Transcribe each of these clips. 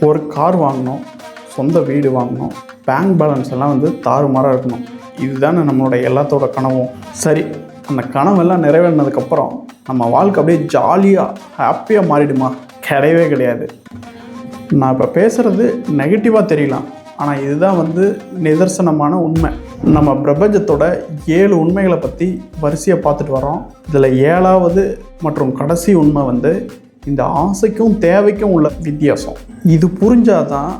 ஒரு கார் வாங்கணும் சொந்த வீடு வாங்கணும் பேங்க் பேலன்ஸ் எல்லாம் வந்து தாறுமாறாக இருக்கணும். இதுதானே நம்மளோட எல்லாத்தோட கனவும். சரி அந்த கனவெல்லாம் நிறைவேறினதுக்கப்புறம் நம்ம வாழ்க்கை அப்படியே ஜாலியாக ஹாப்பியாக மாறிடுமா? கிடையவே கிடையாது. நான் இப்போ பேசுகிறது நெகட்டிவாக தெரியலாம். ஆனால் இதுதான் வந்து நிதர்சனமான உண்மை. நம்ம பிரபஞ்சத்தோட ஏழு உண்மைகளை பற்றி வரிசையை பார்த்துட்டு வரோம் இதில் ஏழாவது மற்றும் கடைசி உண்மை வந்து இந்த ஆசைக்கும் தேவைக்கும் உள்ள வித்தியாசம். இது புரிஞ்சாதான்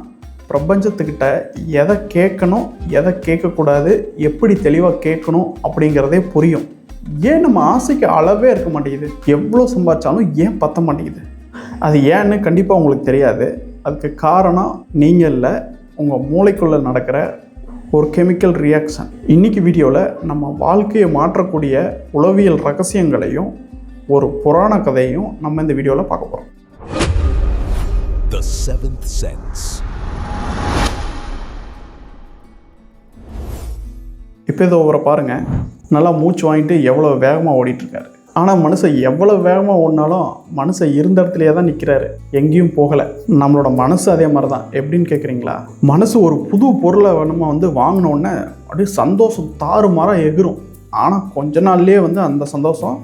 பிரபஞ்சத்துக்கிட்ட எதை கேட்கணும் எதை கேட்கக்கூடாது எப்படி தெளிவாக கேட்கணும் அப்படிங்கிறதே புரியும். ஏன் நம்ம ஆசைக்கு அளவே இருக்க மாட்டேங்குது? எவ்வளோ சம்பாதிச்சாலும் ஏன் பத்த மாட்டேங்குது? அது ஏன்னு கண்டிப்பாக உங்களுக்கு தெரியாது. அதுக்கு காரணம் நீங்கள் இல்லை உங்கள் மூளைக்குள்ளே நடக்கிற ஒரு கெமிக்கல் ரியாக்ஷன். இன்னைக்கு வீடியோவில் நம்ம வாழ்க்கையை மாற்றக்கூடிய உளவியல் ரகசியங்களையும் ஒரு புராண கதையும் நம்ம இந்த வீடியோவில் பார்க்க போகிறோம் The Seventh Sense. இப்போ இதை அவரை பாருங்கள் நல்லா மூச்சு வாங்கிட்டு எவ்வளோ வேகமாக ஓடிட்டுருக்காரு. ஆனால் மனுஷன் எவ்வளோ வேகமாக ஓடினாலும் மனுஷன் இருந்த இடத்துலையே தான் நிற்கிறாரு எங்கேயும் போகலை. நம்மளோட மனசு அதே மாதிரி தான் எப்படின்னு கேட்குறீங்களா மனசு ஒரு புது பொருளை நம்ம வந்து வாங்கின உடனே அப்படியே சந்தோஷம் தாறுமாறாக எகிரும். ஆனால் கொஞ்ச நாள்லேயே வந்து அந்த சந்தோஷம்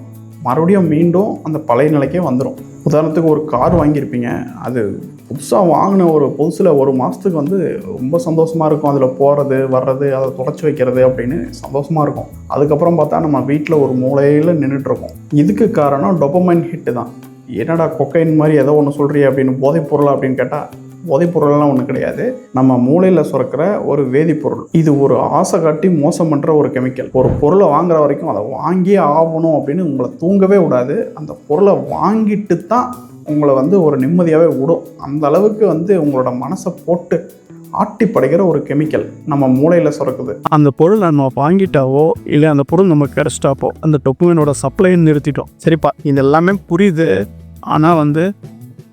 மறுபடியும் மீண்டும் அந்த பழைய நிலைக்கே வந்துடும் உதாரணத்துக்கு ஒரு கார் வாங்கியிருப்பீங்க. அது புதுசாக வாங்கின ஒரு புதுசில் ஒரு மாதத்துக்கு வந்து ரொம்ப சந்தோஷமாக இருக்கும். அதில் போகிறது வர்றது அதை தொடச்சி வைக்கிறது அப்படின்னு சந்தோஷமாக இருக்கும். அதுக்கப்புறம் பார்த்தா நம்ம வீட்டில் ஒரு மூலையில் நின்றுட்டுருக்கோம் இதுக்கு காரணம் டொபமைன் ஹிட்டு தான். என்னடா கொக்கைன் மாதிரி ஏதோ ஒன்று சொல்கிறிய அப்படின்னு போதைப் பொருள் அப்படின்னு கேட்டால் போதைப்பொருள்லாம் ஒன்றும் கிடையாது. நம்ம மூளையில் சுரக்கிற ஒரு வேதிப்பொருள். இது ஒரு ஆசை காட்டி மோசம் பண்ணுற ஒரு கெமிக்கல். ஒரு பொருளை வாங்குற வரைக்கும் அதை வாங்கியே ஆகணும் அப்படின்னு உங்களை தூங்கவே விடாது. அந்த பொருளை வாங்கிட்டு தான் உங்களை வந்து ஒரு நிம்மதியாகவே விடும். அந்த அளவுக்கு வந்து உங்களோட மனசை போட்டு ஆட்டி படைக்கிற ஒரு கெமிக்கல் நம்ம மூளையில் சுரக்குது. அந்த பொருள் நம்ம வாங்கிட்டாவோ இல்லை அந்த பொருள் நமக்கு கிடச்சிட்டாப்போ அந்த டொக்குமெண்டோட சப்ளையை நிறுத்திட்டோம். சரிப்பா இது எல்லாமே புரியுது. ஆனால் வந்து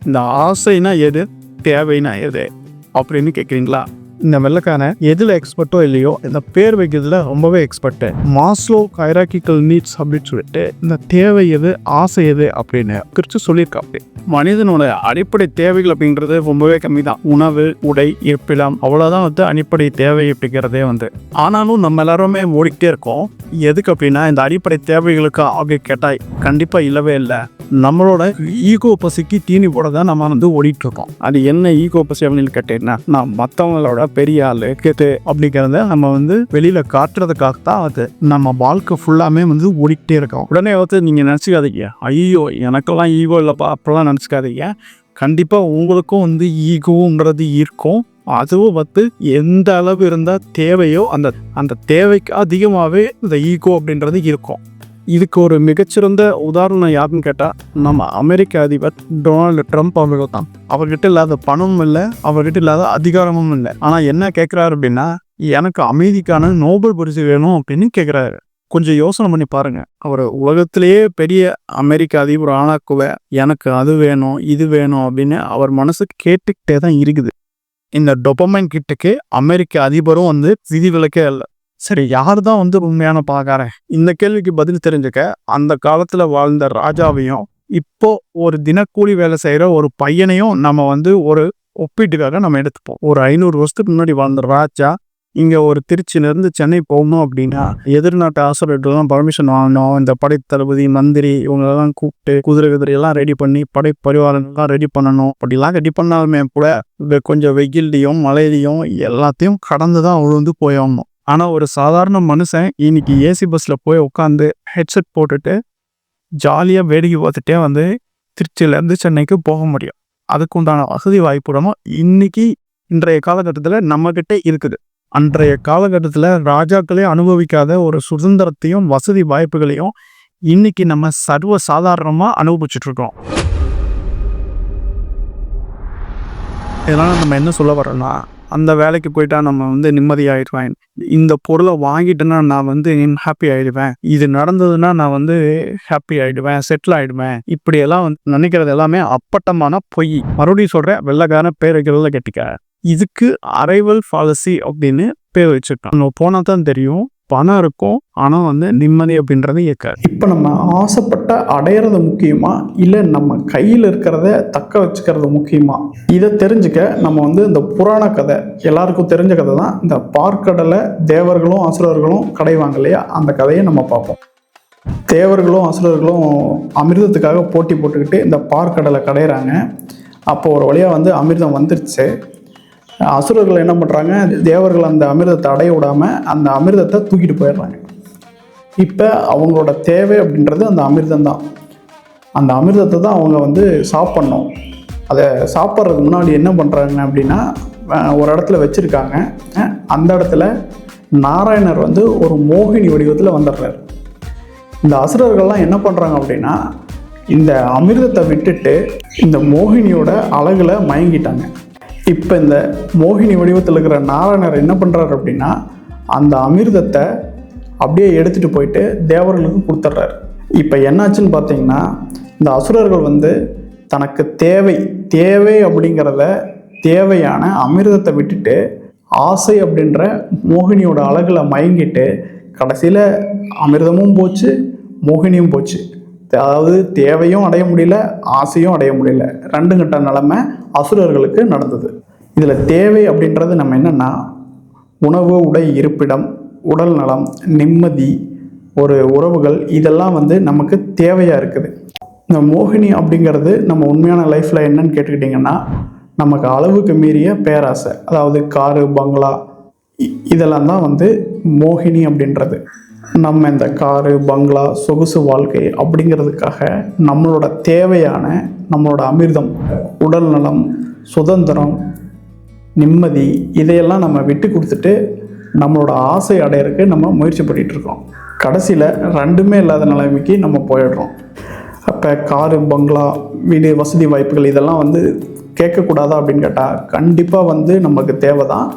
இந்த ஆசைனா எது? தேவைனா எது அப்படின்னு கேட்குறீங்களா இந்த வெள்ளக்கான எதில் எக்ஸ்பர்ட்டோ இல்லையோ இந்த பேர் வைக்கிறதுல ரொம்பவே எக்ஸ்பர்ட்டு மாஸ்லோ கைராக்கிக்கல் நீட்ஸ் அப்படின்னு சொல்லிட்டு இந்த தேவை எது ஆசை எது அப்படின்னு குறித்து சொல்லியிருக்காப்படி மனிதனோட அடிப்படை தேவைகள் அப்படின்றது ரொம்பவே கம்மி தான் உணவு உடை இருப்பிடம் அவ்வளோதான் வந்து அடிப்படை தேவை அப்படிங்கிறதே வந்து. ஆனாலும் நம்ம எல்லாருமே ஓடிக்கிட்டே இருக்கோம். எதுக்கு அப்படின்னா இந்த அடிப்படை தேவைகளுக்கு அப்படி கேட்டால் கண்டிப்பாக இல்லவே இல்லை. நம்மளோட ஈகோ பசிக்கு தீனி போட தான் நம்ம வந்து ஓடிட்டு இருக்கோம் அது என்ன ஈகோ பசி அப்படின்னு கேட்டீங்கன்னா நான் மற்றவங்களோட பெரிய ஆளு கேட்டு அப்படிங்கிறத நம்ம வந்து வெளியில காட்டுறதுக்காக தான் அது. நம்ம வாழ்க்கை ஃபுல்லாமே வந்து ஓடிக்கிட்டே இருக்கோம். உடனே வந்து நீங்க நினச்சிக்காதீங்க. ஐயோ எனக்கெல்லாம் ஈகோ இல்லைப்பா அப்படிலாம் நினச்சிக்காதீங்க. கண்டிப்பாக உங்களுக்கும் வந்து ஈகோங்கிறது இருக்கும். அதுவும் வந்து எந்த அளவு இருந்தால் தேவையோ அந்த அந்த தேவைக்கு அதிகமாகவே இந்த ஈகோ அப்படின்றது இருக்கும். இதுக்கு ஒரு மிகச்சிறந்த உதாரணம் யாருன்னு கேட்டால் நம்ம அமெரிக்க அதிபர் டொனால்டு ட்ரம்ப் அவர்கள் தான். அவர்கிட்ட இல்லாத பணமும் இல்லை அவர்கிட்ட இல்லாத அதிகாரமும் இல்லை. ஆனால் என்ன கேட்குறாரு அப்படின்னா எனக்கு அமைதிக்கான நோபல் பரிசு வேணும் அப்படின்னு கேட்குறாரு கொஞ்சம் யோசனை பண்ணி பாருங்க. அவர் உலகத்திலேயே பெரிய அமெரிக்க அதிபர் ஆனாக்குவ எனக்கு அது வேணும் இது வேணும் அப்படின்னு அவர் மனசு கேட்டுக்கிட்டே தான் இருக்குது. இந்த டொபமைன் கிட்டுக்கு அமெரிக்க அதிபரும் வந்து விதிவிலக்கே இல்லை. சரி யார் தான் வந்து உண்மையான பணக்காரன் இந்த கேள்விக்கு பதில் தெரிஞ்சுக்க அந்த காலத்தில் வாழ்ந்த ராஜாவையும் இப்போ ஒரு தினக்கூலி வேலை செய்கிற ஒரு பையனையும் நம்ம வந்து ஒரு ஒப்பீட்டுக்காக நம்ம எடுத்துப்போம். ஒரு ஐநூறு வருஷத்துக்கு முன்னாடி வாழ்ந்த ராஜா இங்கே ஒரு திருச்சியிலேருந்து சென்னை போகணும் அப்படின்னா எதிர்நாட்டு ஆசிரியர்கள்லாம் பர்மிஷன் வாங்கணும். இந்த படைத்தளபதி மந்திரி இவங்களெல்லாம் கூப்பிட்டு குதிரை குதிரையெல்லாம் ரெடி பண்ணி படை பரிவாரங்கள்லாம் ரெடி பண்ணணும். அப்படிலாம் ரெடி பண்ணாலுமே கூட கொஞ்சம் வெயில்லையும் மழையிலையும் எல்லாத்தையும் கடந்து தான் உழுந்து போயாகணும். ஆனால் ஒரு சாதாரண மனுஷன் இன்னைக்கு ஏசி பஸ்ஸில் போய் உட்காந்து ஹெட்செட் போட்டுட்டு ஜாலியாக வேடிக்கை பார்த்துட்டே வந்து திருச்சியிலேருந்து சென்னைக்கு போக முடியும். அதுக்கு உண்டான வசதி வாய்ப்புடமோ இன்னைக்கு இன்றைய காலகட்டத்தில் நம்மக்கிட்ட இருக்குது. அன்றைய காலகட்டத்தில் ராஜாக்களே அனுபவிக்காத ஒரு சுதந்திரத்தையும் வசதி வாய்ப்புகளையும் இன்னைக்கு நம்ம சர்வ சாதாரணமாக அனுபவிச்சுட்ருக்கோம் இதெல்லாம் இதனால் நம்ம என்ன சொல்ல வரோம்னா அந்த வேலைக்கு போயிட்டா நம்ம வந்து நிம்மதியாயிடுவேன் இந்த பொருளை வாங்கிட்டேன்னா நான் வந்து ஹாப்பி ஆயிடுவேன். இது நடந்ததுன்னா நான் வந்து ஹாப்பி ஆயிடுவேன் செட்டில் ஆயிடுவேன். இப்படியெல்லாம் வந்து நினைக்கிறது எல்லாமே அப்பட்டமான பொய். மறுபடியும் சொல்கிறேன் வெள்ளக்கார பேர் வைக்கிறதுல இதுக்கு அரைவல் பாலிசி அப்படின்னு பேர் வச்சிருக்கான். நம்ம போனால் தான் தெரியும் பணம் இருக்கும் ஆனால் வந்து நிம்மதி அப்படின்றது இருக்காது. இப்போ நம்ம ஆசைப்பட்ட அடையிறது முக்கியமா இல்லை நம்ம கையில் இருக்கிறத தக்க வச்சுக்கிறது முக்கியமா? இதை தெரிஞ்சுக்க நம்ம வந்து இந்த புராண கதை எல்லாருக்கும் தெரிஞ்ச கதை தான் இந்த பார்க்கடலை தேவர்களும் அசுரர்களும் கடைவாங்க இல்லையா அந்த கதையை நம்ம பார்ப்போம். தேவர்களும் அசுரர்களும் அமிர்தத்துக்காக போட்டி போட்டுக்கிட்டு இந்த பார்க்கடலை கடையிறாங்க. அப்போ ஒரு வழியாக வந்து அமிர்தம் வந்துருச்சு. அசுரர்கள் என்ன பண்ணுறாங்க தேவர்கள் அந்த அமிர்தத்தை அடைய விடாமல் அந்த அமிர்தத்தை தூக்கிட்டு போயிடுறாங்க. இப்போ அவங்களோட தேவை அப்படின்றது அந்த அமிர்தம் தான். அந்த அமிர்தத்தை தான் அவங்க வந்து சாப்பிட்ணும். அதை சாப்பிட்றதுக்கு முன்னாடி என்ன பண்ணுறாங்க அப்படின்னா ஒரு இடத்துல வச்சுருக்காங்க. அந்த இடத்துல நாராயணர் வந்து ஒரு மோகினி வடிவத்தில் வந்துடுறாரு. இந்த அசுரர்கள்லாம் என்ன பண்ணுறாங்க அப்படின்னா இந்த அமிர்தத்தை விட்டுட்டு இந்த மோகினியோட அழகில் மயங்கிட்டாங்க. இப்போ இந்த மோகினி வடிவத்தில் இருக்கிற நாராயணர் என்ன பண்ணுறாரு அப்படின்னா அந்த அமிர்தத்தை அப்படியே எடுத்துகிட்டு போயிட்டு தேவர்களுக்கு கொடுத்துட்றாரு. இப்போ என்னாச்சுன்னு பார்த்தீங்கன்னா இந்த அசுரர்கள் வந்து தனக்கு தேவை தேவை அப்படிங்கிறத தேவையான அமிர்தத்தை விட்டுட்டு ஆசை அப்படின்ற மோகினியோட அழகில் மயங்கிட்டு கடைசியில் அமிர்தமும் போச்சு மோகினியும் போச்சு. அதாவது தேவையும் அடைய முடியல ஆசையும் அடைய முடியல. ரெண்டு கட்ட நிலமை அசுரர்களுக்கு நடந்தது. இதில் தேவை அப்படின்றது நம்ம என்னென்னா உணவு உடை இருப்பிடம் உடல் நலம் நிம்மதி ஒரு உறவுகள் இதெல்லாம் வந்து நமக்கு தேவையாக இருக்குது. இந்த மோகினி அப்படிங்கிறது நம்ம உண்மையான லைஃப்பில் என்னன்னு கேட்டுக்கிட்டிங்கன்னா நமக்கு அளவுக்கு மீறிய பேராசை. அதாவது காரு பங்களா இ- இதெல்லாம் தான் வந்து மோகினி அப்படின்றது. நம்ம இந்த காரு பங்களா சொகுசு வாழ்க்கை அப்படிங்கிறதுக்காக நம்மளோட தேவையான நம்மளோட அமிர்தம் உடல் நலம் சுதந்திரம் நிம்மதி இதையெல்லாம் நம்ம விட்டு கொடுத்துட்டு நம்மளோட ஆசை அடையறதுக்கு நம்ம முயற்சி பண்ணிட்டு இருக்கோம். கடைசியில் ரெண்டுமே இல்லாத நிலைமைக்கு நம்ம போயிடுறோம். அப்போ காரு பங்களா வீடு வசதி வாய்ப்புகள் இதெல்லாம் வந்து கேட்கக்கூடாதா அப்படின்னு கேட்டால் கண்டிப்பாக வந்து நமக்கு தேவை தான்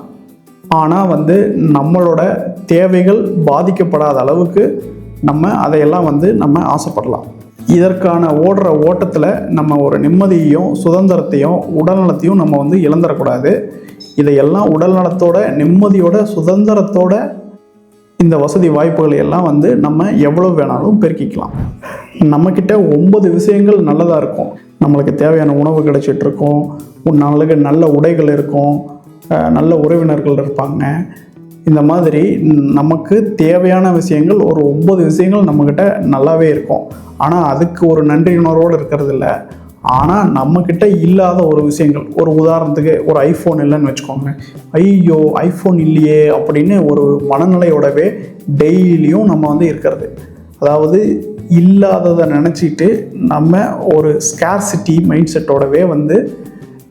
ஆனால் வந்து நம்மளோட தேவைகள் பாதிக்கப்படாத அளவுக்கு நம்ம அதையெல்லாம் வந்து நம்ம ஆசைப்படலாம். இதற்கான ஓடுற ஓட்டத்தில் நம்ம ஒரு நிம்மதியையும் சுதந்திரத்தையும் உடல்நலத்தையும் நம்ம வந்து இழந்துடக்கூடாது இதையெல்லாம் உடல்நலத்தோட நிம்மதியோட சுதந்திரத்தோட இந்த வசதி வாய்ப்புகளை எல்லாம் வந்து நம்ம எவ்வளோ வேணாலும் பெருக்கிக்கலாம். நம்மக்கிட்ட ஒன்பது விஷயங்கள் நல்லதாக இருக்கும். நம்மளுக்கு தேவையான உணவு கிடைச்சிட்டு நம்மளுக்கு நல்ல உடைகள் இருக்கும். நல்ல உறவினர்கள் இருப்பாங்க. இந்த மாதிரி நமக்கு தேவையான விஷயங்கள் ஒரு ஒன்பது விஷயங்கள் நம்மக்கிட்ட நல்லாவே இருக்கும். ஆனால் அதுக்கு ஒரு நன்றி உணர்வோடு இருக்கிறது இல்லை. ஆனால் நம்மக்கிட்ட இல்லாத ஒரு விஷயங்கள் ஒரு உதாரணத்துக்கு ஒரு ஐஃபோன் இல்லைன்னு வச்சுக்கோங்க ஐயோ ஐஃபோன் இல்லையே அப்படின்னு ஒரு மனநிலையோடவே டெய்லியும் நம்ம வந்து இருக்கிறது. அதாவது இல்லாததை நினச்சிட்டு நம்ம ஒரு ஸ்கேர்சிட்டி மைண்ட் செட்டோடவே வந்து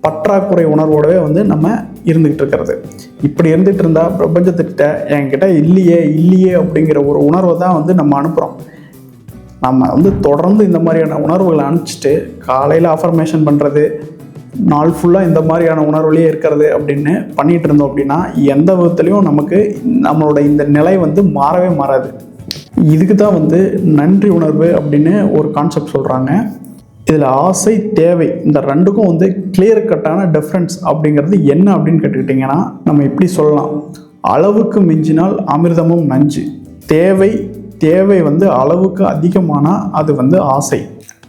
பற்றாக்குறை உணர்வோடவே வந்து நம்ம இருந்துக்கிட்டு இருக்கிறது. இப்படி இருந்துகிட்டு இருந்தால் பிரபஞ்சத்துக்கிட்ட என்கிட்ட இல்லையே இல்லையே அப்படிங்கிற ஒரு உணர்வை தான் வந்து நம்ம அனுப்புகிறோம் நம்ம வந்து தொடர்ந்து இந்த மாதிரியான உணர்வுகளை அனுப்பிச்சிட்டு காலையில் அஃபர்மேஷன் பண்ணுறது நாள் ஃபுல்லாக இந்த மாதிரியான உணர்வுலேயே இருக்கிறது அப்படின்னு பண்ணிகிட்டு இருந்தோம் அப்படின்னா எந்த விதத்துலையும் நமக்கு நம்மளோட இந்த நிலை வந்து மாறவே மாறாது. இதுக்கு தான் வந்து நன்றி உணர்வு அப்படின்னு ஒரு கான்செப்ட் சொல்கிறாங்க இதில் ஆசை தேவை இந்த ரெண்டுக்கும் வந்து கிளியர் கட்டான டிஃப்ரென்ஸ் அப்படிங்கிறது என்ன அப்படின்னு கேட்டுக்கிட்டிங்கன்னா நம்ம இப்படி சொல்லலாம். அளவுக்கு மிஞ்சினால் அமிர்தமும் நஞ்சு. தேவை தேவை வந்து அளவுக்கு அதிகமானால் அது வந்து ஆசை.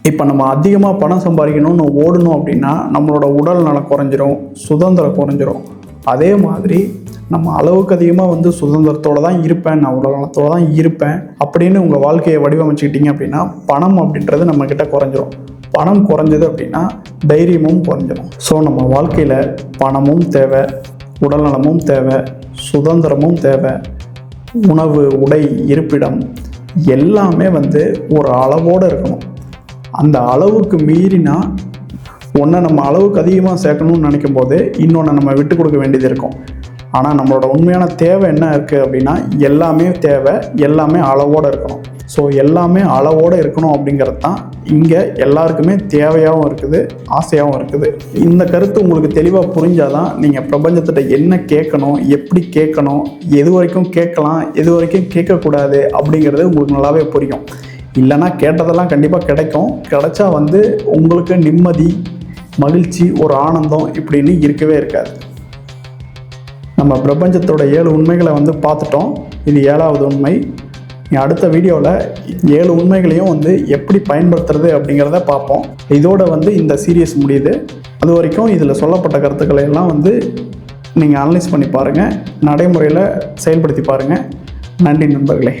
இப்போ நம்ம அதிகமாக பணம் சம்பாதிக்கணும்னு ஓடணும் அப்படின்னா நம்மளோட உடல் நலம் குறைஞ்சிரும் சுதந்திரம் குறைஞ்சிரும். அதே மாதிரி நம்ம அளவுக்கு அதிகமாக வந்து சுதந்திரத்தோடு தான் இருப்பேன் நான் உடல் நலத்தோடு தான் இருப்பேன் அப்படின்னு உங்கள் வாழ்க்கையை வடிவமைச்சுக்கிட்டீங்க அப்படின்னா பணம் அப்படின்றது நம்மக்கிட்ட குறைஞ்சிரும். பணம் குறைஞ்சது அப்படின்னா தைரியமும் குறைஞ்சிடும் ஸோ நம்ம வாழ்க்கையில் பணமும் தேவை உடல்நலமும் தேவை சுதந்திரமும் தேவை உணவு உடை இருப்பிடம் எல்லாமே வந்து ஒரு அளவோடு இருக்கணும். அந்த அளவுக்கு மீறினா ஒன்றை நம்ம அளவுக்கு அதிகமாக சேர்க்கணும்னு நினைக்கும் போது இன்னொன்று நம்ம விட்டு கொடுக்க வேண்டியது இருக்கும். ஆனால் நம்மளோட உண்மையான தேவை என்ன இருக்குது அப்படின்னா எல்லாமே தேவை எல்லாமே அளவோடு இருக்கணும். ஸோ எல்லாமே அளவோடு இருக்கணும் அப்படிங்கிறது தான் இங்கே எல்லாருக்குமே தேவையாகவும் இருக்குது ஆசையாகவும் இருக்குது. இந்த கருத்து உங்களுக்கு தெளிவாக புரிஞ்சாதான் நீங்கள் பிரபஞ்சத்திட்ட என்ன கேட்கணும் எப்படி கேட்கணும் எது வரைக்கும் கேட்கலாம் எது வரைக்கும் கேட்கக்கூடாது அப்படிங்கிறது உங்களுக்கு நல்லாவே புரியும். இல்லைன்னா கேட்டதெல்லாம் கண்டிப்பாக கிடைக்கும். கிடைச்சா வந்து உங்களுக்கு நிம்மதி மகிழ்ச்சி ஒரு ஆனந்தம் இப்படின்னு இருக்கவே இருக்காது. நம்ம பிரபஞ்சத்தோட ஏழு உண்மைகளை வந்து பார்த்துட்டோம். இது ஏழாவது உண்மை. அடுத்த வீடியோவில் ஏழு உண்மைகளையும் வந்து எப்படி பயன்படுத்துறது அப்படிங்கிறத பார்ப்போம். இதோட வந்து இந்த சீரியஸ் முடியுது. அது வரைக்கும் இதில் சொல்லப்பட்ட கருத்துக்களை எல்லாம் வந்து நீங்கள் அனலைஸ் பண்ணி பாருங்கள் நடைமுறையில் செயல்படுத்தி பாருங்கள் நன்றி நண்பர்களே.